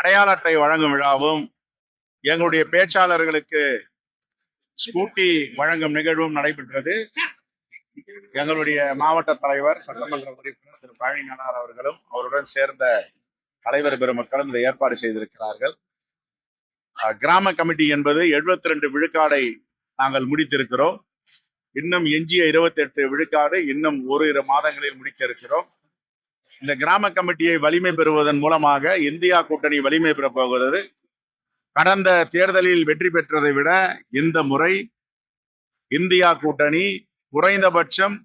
அடையாள அட்டை வழங்கும் விழாவும் எங்களுடைய பேச்சாளர்களுக்கு ஸ்கூட்டி வழங்கும் நிகழ்வும் நடைபெற்றது. எங்களுடைய மாவட்ட தலைவர் சட்டமன்ற உறுப்பினர் திரு பழனி நடார் அவர்களும் அவருடன் சேர்ந்த தலைவர் பெருமக்களும் இந்த ஏற்பாடு செய்திருக்கிறார்கள். கிராம கமிட்டி என்பது 72 ரெண்டு விழுக்காடை நாங்கள் முடித்திருக்கிறோம். இன்னும் எஞ்சிய 28 விழுக்காடு இன்னும் ஒரு இரு மாதங்களில் முடிக்க இருக்கிறோம். இந்த கிராம கமிட்டியை வலிமை பெறுவதன் மூலமாக இந்தியா கூட்டணி வலிமை பெறப் போகிறது. கடந்த தேர்தலில் வெற்றி பெற்றதை விட இந்த முறை இந்தியா கூட்டணி குறைந்தபட்சம்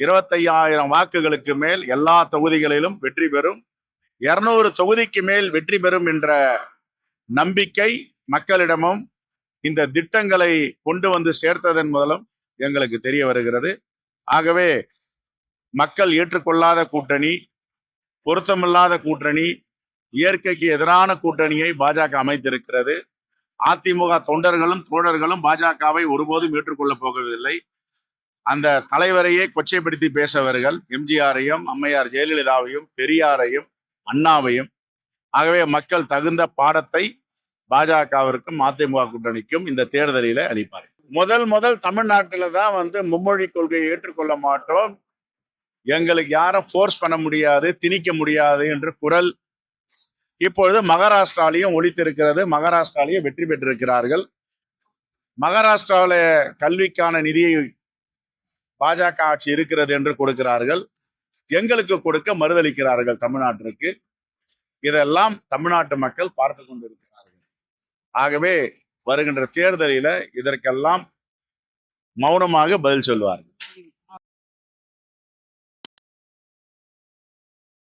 இருபத்தையாயிரம் வாக்குகளுக்கு மேல் எல்லா தொகுதிகளிலும் வெற்றி பெறும். இருநூறு தொகுதிக்கு மேல் வெற்றி பெறும் என்ற நம்பிக்கை மக்களிடமும் இந்த திட்டங்களை கொண்டு வந்து சேர்த்ததன் மூலம் எங்களுக்கு தெரிய வருகிறது. ஆகவே மக்கள் ஏற்றுக்கொள்ளாத கூட்டணி பொருத்தமில்லாத கூட்டணி இயற்கைக்கு எதிரான கூட்டணியை பாஜக அமைத்திருக்கிறது. அதிமுக தொண்டர்களும் தோழர்களும் பாஜகவை ஒருபோதும் ஏற்றுக்கொள்ளப் போகவில்லை. அந்த தலைவரையே கொச்சைப்படுத்தி பேசவர்கள் எம்ஜிஆரையும் அம்மையார் ஜெயலலிதாவையும் பெரியாரையும் அண்ணாவையும். ஆகவே மக்கள் தகுந்த பாடத்தை பாஜகவிற்கும் அதிமுக கூட்டணிக்கும் இந்த தேர்தலில அளிப்பார் முதல் முதல் தமிழ்நாட்டில் தான் வந்து மும்மொழி கொள்கையை ஏற்றுக்கொள்ள மாட்டோம். எங்களுக்கு யாரும் ஃபோர்ஸ் பண்ண முடியாது திணிக்க முடியாது என்று குரல் இப்பொழுது மகாராஷ்டிராலையும் ஒழித்திருக்கிறது மகாராஷ்டிராலையும் வெற்றி பெற்றிருக்கிறார்கள். மகாராஷ்டிராவில கல்விக்கான நிதியை பாஜக ஆட்சி இருக்கிறது என்று கொடுக்கிறார்கள். எங்களுக்கு கொடுக்க மறுதளிக்கிறார்கள் தமிழ்நாட்டிற்கு. இதெல்லாம் தமிழ்நாட்டு மக்கள் பார்த்து கொண்டிருக்கிறார்கள். ஆகவே வருகின்ற தேர்தலில இதற்கெல்லாம் மௌனமாக பதில் சொல்வார்கள்.